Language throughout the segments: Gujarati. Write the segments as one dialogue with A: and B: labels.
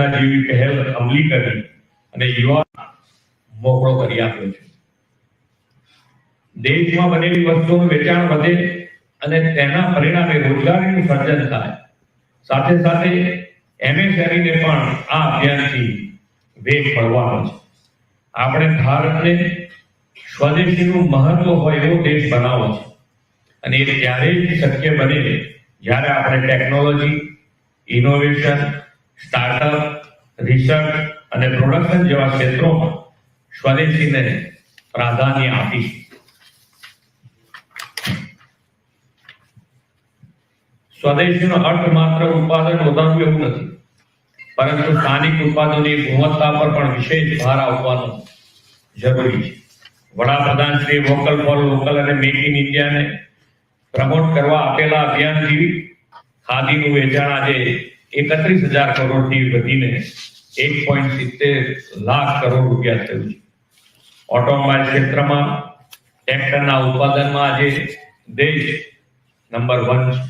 A: યોજના જેવી પહેલ અમલી કરી અને યુવા મોકળો કરી આપ્યો છે. દેશમાં બનેલી વસ્તુઓનું વેચાણ વધે અને તેના પરિણામે રોજગારીનું સર્જન થાય. સાથે સાથે એમએસએમઈને પણ આ અભિયાનથી વેગ મળવાનો છે. આપણે ભારતને સ્વદેશીનું મહત્વ હોય એવો દેશ બનાવવો છે. અને એ ત્યારે જ શક્ય બને જ્યારે આપણે ટેકનોલોજી, ઇનોવેશન સ્ટાર્ટઅપ રિસર્ચ અને પ્રોડક્શન જેવા ક્ષેત્રોમાં સ્વદેશીને પ્રાધાન્ય આપી સ્વદેશીનો અર્થ માત્ર ઉત્પાદન વધારવું એવું નથી, પરંતુ સ્થાનિક ઉત્પાદનોની ગુણવત્તા પર પણ વિશેષ ભાર આપવાનો જરૂરી છે. વડાપ્રધાન શ્રી વોકલ ફોર લોકલ અને મેક ઇન ઇન્ડિયાને પ્રમોટ કરવા આપેલા અભિયાનથી ખાદીનું વેચાણ આજે એકત્રીસ હજાર કરોડથી વધીને એક પોઈન્ટ સિત્તેર લાખ કરોડ રૂપિયા થયું છે ઓટોમોબાઈલ ક્ષેત્રમાં ટ્રેક્ટરના ઉત્પાદનમાં આજે દેશ નંબર વન છે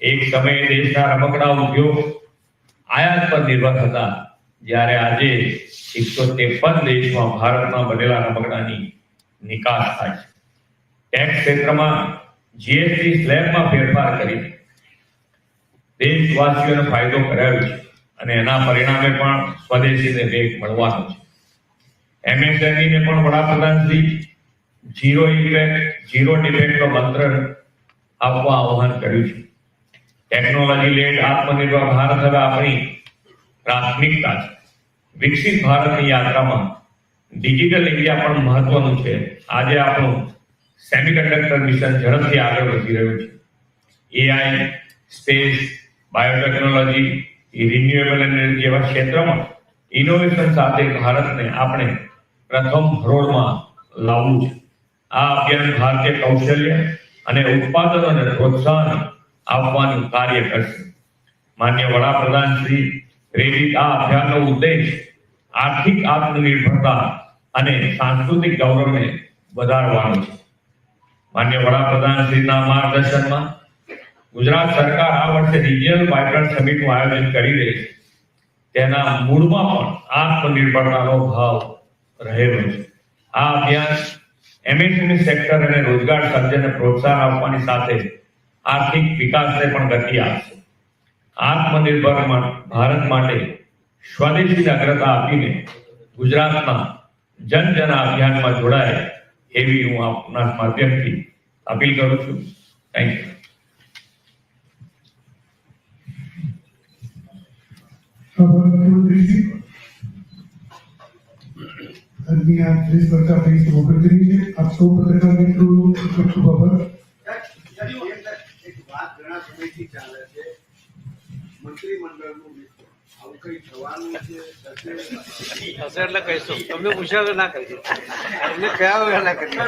A: એક સમયે દેશના રમકડા ઉદ્યોગ આયાત પર નિર્ભર હતા જ્યારે આજે એકસો ત્રેપન દેશમાં ભારતમાં બનેલા રમકડાની નિકાસ થાય છે ટેક્સ ક્ષેત્રમાં જીએસટી સ્લેબમાં ફેરફાર કરી દેશવાસીઓને ફાયદો કરાયો છે અને એના પરિણામે પણ સ્વદેશીને વેગ મળવાનો છે. MSME ને પણ વડાપ્રધાનશ્રી ઝીરો ઇફેક્ટ ઝીરો ડિફેક્ટનો મંત્ર આપવા આહ્વાન કર્યું છે. ટેકનોલોજી લેડ આત્મનિર્ભર ભારત હવે આપણી પ્રાથમિકતા છે. વિકસિત ભારતની યાત્રામાં ડિજિટલ ઇન્ડિયા પણ મહત્વનું છે. આજે આપણું સેમિકન્ડક્ટર મિશન ઝડપથી આગળ વધી રહ્યું છે. AI, space biotechnology renewable energy જેવા ક્ષેત્રમાં ઇનોવેશન સાથે ભારતને આપણે પ્રથમ હરોળમાં લાવવું છે. આ અભિયાન ભારતીય કૌશલ્ય અને ઉત્પાદનોને પ્રોત્સાહન આપવાનું કાર્ય કરશે. માન્ય વડાપ્રધાન શ્રી પ્રેરિત આ અભિયાનનો ઉદ્દેશ આર્થિક આત્મનિર્ભરતા અને સાંસ્કૃતિક ગૌરવને વધારવાનો છે. માન્ય વડાપ્રધાન શ્રીના માર્ગદર્શનમાં ગુજરાત સરકાર આ વર્ષે રિજિયલ માઇગ્રન્ટ સમિટનું આયોજન કરી રહી છે. તેના મૂળમાં પણ આત્મનિર્ભરતાનો ભાવ રહેલો છે. આ અભિયાન એમએસએમઈ સેક્ટર અને રોજગાર સર્જનને પ્રોત્સાહન આપવાની સાથે આર્થિક વિકાસને પણ ગતિ આપશે. આત્મનિર્ભર ભારત માટે સ્વદેશી અગ્રતા આપીને ગુજરાતના જન જન અભિયાનમાં જોડાય એવી હું આપના માધ્યમથી અપીલ કરું છું. થેન્ક યુ
B: મુખ્યમંત્રીજી આ પ્રેસ વાર્તા ફરી સમાપ્ત કરી?
C: એટલે કહીશું તમને પૂછ્યા ના કરીશું એમને કયા વગર ના કરીશું